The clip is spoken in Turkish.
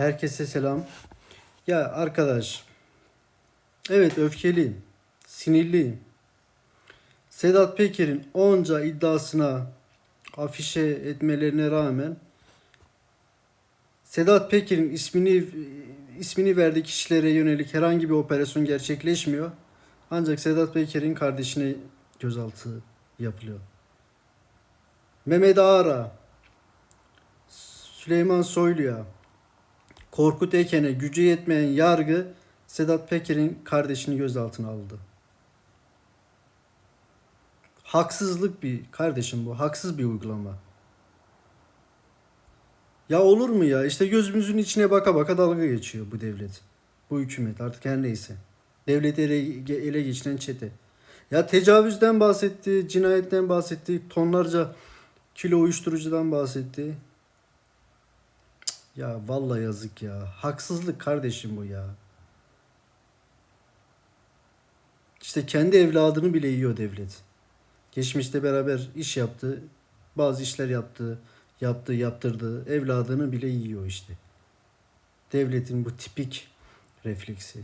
Herkese selam. Ya arkadaş, evet öfkeliyim, sinirliyim. Sedat Peker'in onca iddiasına afişe etmelerine rağmen Sedat Peker'in ismini ismini verdiği kişilere yönelik herhangi bir operasyon gerçekleşmiyor. Ancak Sedat Peker'in kardeşine gözaltı yapılıyor. Mehmet Ağar'a, Süleyman Soylu'ya, Korkut Eken'e gücü yetmeyen yargı Sedat Peker'in kardeşini gözaltına aldı. Haksızlık bir kardeşim bu. Haksız bir uygulama. Ya olur mu ya? İşte gözümüzün içine baka baka dalga geçiyor bu devlet. Bu hükümet artık her neyse. Devleti ele, ele geçiren çete. Ya tecavüzden bahsetti, cinayetten bahsetti, tonlarca kilo uyuşturucudan bahsetti. Ya vallahi yazık ya. Haksızlık kardeşim bu ya. İşte kendi evladını bile yiyor devlet. Geçmişte beraber iş yaptı. Bazı işler yaptı. Yaptı, yaptırdı. Evladını bile yiyor işte. Devletin bu tipik refleksi.